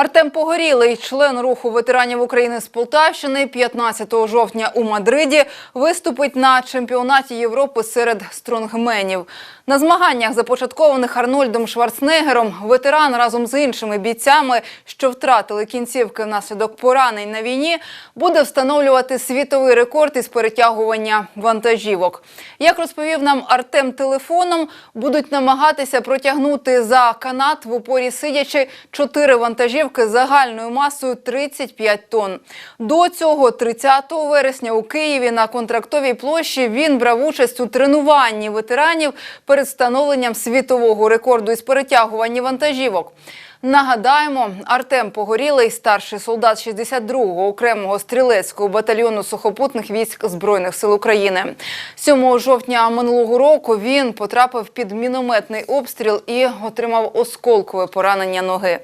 Артем Погорілий, член руху ветеранів України з Полтавщини, 15 жовтня у Мадриді виступить на чемпіонаті Європи серед стронгменів. На змаганнях, започаткованих Арнольдом Шварценеггером, ветеран разом з іншими бійцями, що втратили кінцівки внаслідок поранень на війні, буде встановлювати світовий рекорд із перетягування вантажівок. Як розповів нам Артем телефоном, будуть намагатися протягнути за канат в упорі сидячи чотири вантажівки загальною масою 35 тонн. До цього 30 вересня у Києві на контрактовій площі він брав участь у тренуванні ветеранів перед встановленням світового рекорду із перетягування вантажівок. Нагадаємо, Артем Погорілий, старший солдат 62-го окремого стрілецького батальйону сухопутних військ Збройних сил України. 7 жовтня минулого року він потрапив під мінометний обстріл і отримав осколкове поранення ноги.